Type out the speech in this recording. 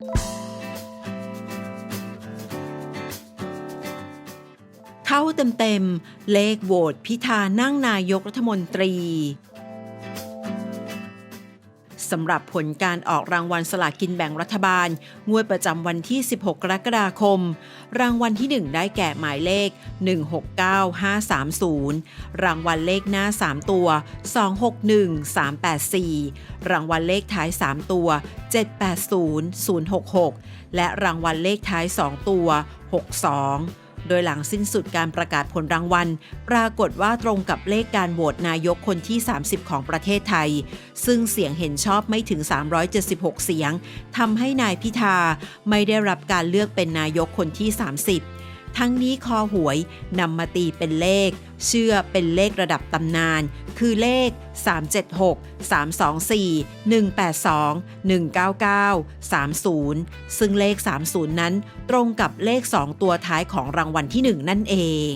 เข้าเต็มๆ เลขโหวตพิธานั่งนายกรัฐมนตรี สำหรับผลการออกรางวัลสลากินแบ่งรัฐบาล งวดประจำวันที่ 16 กรกฎาคม รางวัลที่ 1 ได้แก่หมายเลข 169530 รางวัลเลขหน้า 3 ตัว 261384 รางวัลเลขท้าย 3 ตัว 780066 และรางวัลเลขท้าย 2 ตัว 62 โดยหลังสิ้นสุดการประกาศผลรางวัล ปรากฏว่าตรงกับเลขการโหวตนายกคนที่ 30 ของประเทศไทย ซึ่งเสียงเห็นชอบไม่ถึง 376 เสียงทำให้นายพิธาไม่ได้รับการเลือกเป็นนายกคนที่ 30 ทั้งนี้คอหวยนำมาตีเป็นเลข เชื่อเป็นเลขระดับตำนาน คือเลข 376 324 182 199 30 ซึ่งเลข 30 นั้นตรงกับเลข 2 ตัวท้ายของรางวัลที่ 1 นั่นเอง